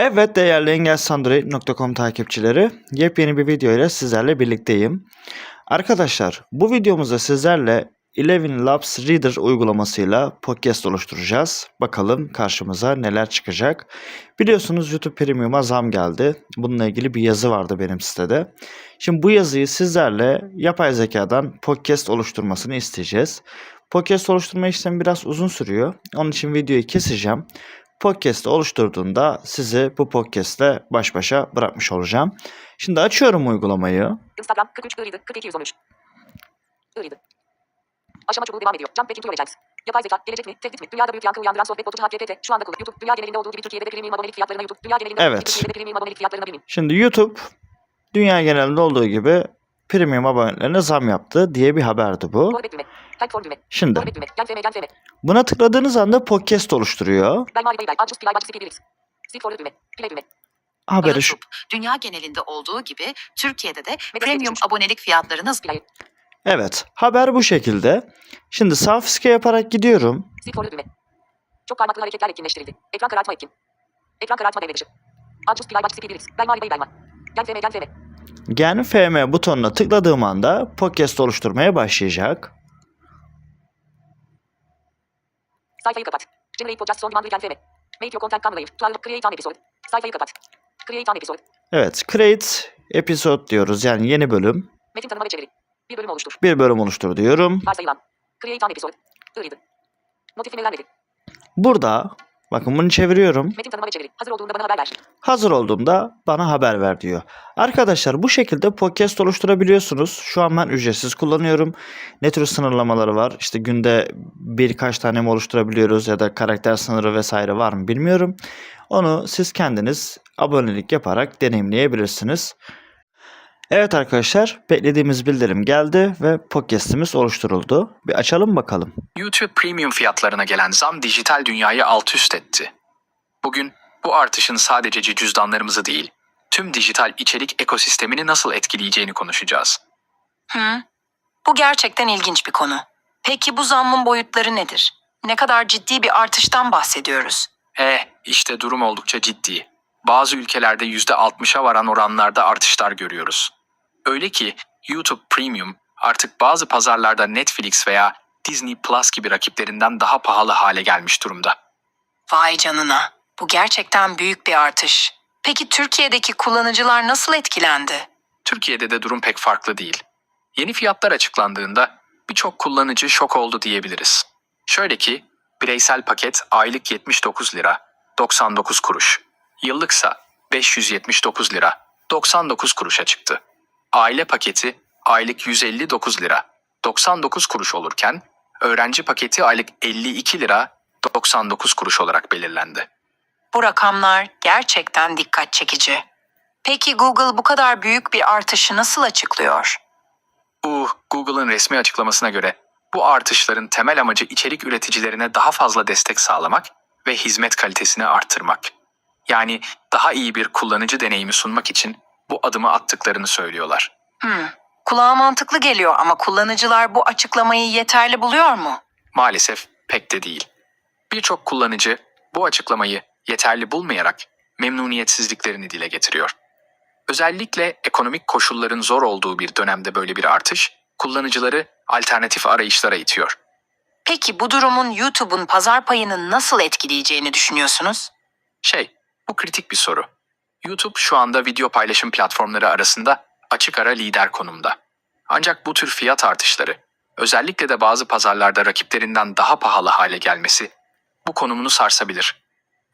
Evet değerli engelsandroid.com takipçileri yepyeni bir video ile sizlerle birlikteyim. Arkadaşlar bu videomuzda sizlerle Eleven Labs Reader uygulamasıyla podcast oluşturacağız. Bakalım karşımıza neler çıkacak. Biliyorsunuz YouTube Premium'a zam geldi. Bununla ilgili bir yazı vardı benim sitede. Şimdi bu yazıyı sizlerle yapay zekadan podcast oluşturmasını isteyeceğiz. Podcast oluşturma işlemi biraz uzun sürüyor. Onun için videoyu keseceğim. Podcast'ı oluşturduğunda sizi bu podcast'le baş başa bırakmış olacağım. Şimdi açıyorum uygulamayı. Instagram 43 Iridi 42 113. Iridi. Aşama çubuğu devam ediyor. Back into Legends. Yapay zeka, gelecek mi, tehdit mi? Dünyada büyük yankı uyandıran sohbet botu ChatGPT. Şu anda kullanıyor. YouTube, dünya genelinde olduğu gibi Türkiye'de de premium abonelik fiyatlarına YouTube. Dünya genelinde Evet. Türkiye'de de premium abonelik fiyatlarına bimin. Şimdi YouTube dünya genelinde olduğu gibi premium abonelerine zam yaptı diye bir haberdi bu. Şimdi buna tıkladığınız anda podcast oluşturuyor. Haberi şu. Dünya genelinde olduğu gibi Türkiye'de de premium abonelik fiyatlarını. Evet haber bu şekilde. Şimdi sağ fiske yaparak gidiyorum. Çok parmaklı hareketler etkinleştirildi. Ekran karartma etkin. Ekran karartma devre dışı. Adjust Play, Adjust CPBLX. Ben mali bey, ben Gen FM, gen FM. Gen FM butonuna tıkladığım anda podcast oluşturmaya başlayacak. Sayfayı kapat. Generate podcast son demand gen FM. Make your content come live. Plan, create an episode. Sayfayı kapat. Create an episode. Evet create episode diyoruz yani yeni bölüm. Metin tanıma ve çeviri. Bir bölüm oluştur. Bir bölüm oluştur diyorum. Varsayılan. Create an episode. Iridi. Notifinelenmedi. Burada bakın bunu çeviriyorum. Metin tanıma ve çeviri. Hazır olduğunda bana haber ver. Hazır olduğumda bana haber ver diyor. Arkadaşlar bu şekilde podcast oluşturabiliyorsunuz. Şu an ben ücretsiz kullanıyorum. Ne tür sınırlamaları var? İşte günde birkaç tane mi oluşturabiliyoruz ya da karakter sınırı vesaire var mı bilmiyorum. Onu siz kendiniz abonelik yaparak deneyimleyebilirsiniz. Evet arkadaşlar beklediğimiz bildirim geldi ve podcast'imiz oluşturuldu. Bir açalım bakalım. YouTube Premium fiyatlarına gelen zam dijital dünyayı alt üst etti. Bugün bu artışın sadece cüzdanlarımızı değil, tüm dijital içerik ekosistemini nasıl etkileyeceğini konuşacağız. Hı. Bu gerçekten ilginç bir konu. Peki bu zammın boyutları nedir? Ne kadar ciddi bir artıştan bahsediyoruz? Eh, işte durum oldukça ciddi. Bazı ülkelerde %60'a varan oranlarda artışlar görüyoruz. Öyle ki YouTube Premium artık bazı pazarlarda Netflix veya Disney Plus gibi rakiplerinden daha pahalı hale gelmiş durumda. Vay canına. Bu gerçekten büyük bir artış. Peki Türkiye'deki kullanıcılar nasıl etkilendi? Türkiye'de de durum pek farklı değil. Yeni fiyatlar açıklandığında birçok kullanıcı şok oldu diyebiliriz. Şöyle ki bireysel paket aylık 79 lira 99 kuruş, yıllıksa 579 lira 99 kuruşa çıktı. Aile paketi aylık 159 lira 99 kuruş olurken öğrenci paketi aylık 52 lira 99 kuruş olarak belirlendi. Bu rakamlar gerçekten dikkat çekici. Peki Google bu kadar büyük bir artışı nasıl açıklıyor? Bu Google'ın resmi açıklamasına göre bu artışların temel amacı içerik üreticilerine daha fazla destek sağlamak ve hizmet kalitesini arttırmak. Yani daha iyi bir kullanıcı deneyimi sunmak için bu adımı attıklarını söylüyorlar. Hmm, kulağa mantıklı geliyor ama kullanıcılar bu açıklamayı yeterli buluyor mu? Maalesef pek de değil. Birçok kullanıcı bu açıklamayı yeterli bulmayarak memnuniyetsizliklerini dile getiriyor. Özellikle ekonomik koşulların zor olduğu bir dönemde böyle bir artış kullanıcıları alternatif arayışlara itiyor. Peki bu durumun YouTube'un pazar payını nasıl etkileyeceğini düşünüyorsunuz? Şey, bu kritik bir soru. YouTube şu anda video paylaşım platformları arasında açık ara lider konumda. Ancak bu tür fiyat artışları, özellikle de bazı pazarlarda rakiplerinden daha pahalı hale gelmesi bu konumunu sarsabilir.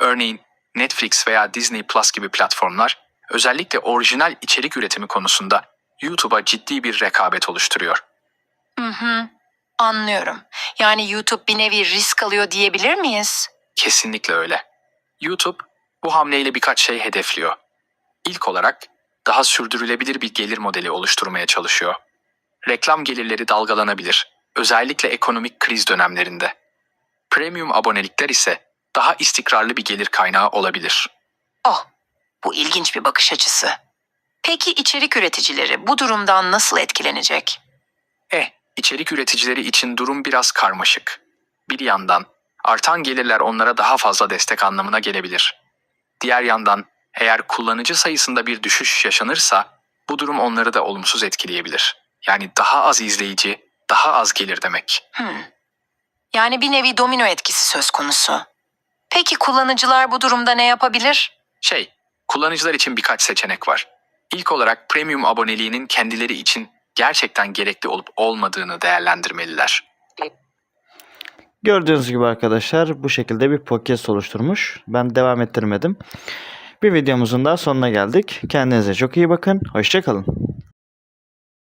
Örneğin Netflix veya Disney Plus gibi platformlar özellikle orijinal içerik üretimi konusunda YouTube'a ciddi bir rekabet oluşturuyor. Hı hı, anlıyorum. Yani YouTube bir nevi risk alıyor diyebilir miyiz? Kesinlikle öyle. YouTube bu hamleyle birkaç şey hedefliyor. İlk olarak daha sürdürülebilir bir gelir modeli oluşturmaya çalışıyor. Reklam gelirleri dalgalanabilir, özellikle ekonomik kriz dönemlerinde. Premium abonelikler ise daha istikrarlı bir gelir kaynağı olabilir. Oh, bu ilginç bir bakış açısı. Peki içerik üreticileri bu durumdan nasıl etkilenecek? Eh, içerik üreticileri için durum biraz karmaşık. Bir yandan artan gelirler onlara daha fazla destek anlamına gelebilir. Diğer yandan Eğer kullanıcı sayısında bir düşüş yaşanırsa bu durum onları da olumsuz etkileyebilir. Yani daha az izleyici, daha az gelir demek. Hmm. Yani bir nevi domino etkisi söz konusu. Peki kullanıcılar bu durumda ne yapabilir? Şey, kullanıcılar için birkaç seçenek var. İlk olarak premium aboneliğinin kendileri için gerçekten gerekli olup olmadığını değerlendirmeliler. Gördüğünüz gibi arkadaşlar bu şekilde bir podcast oluşturmuş. Ben devam ettirmedim. Bir videomuzun daha sonuna geldik. Kendinize çok iyi bakın. Hoşçakalın.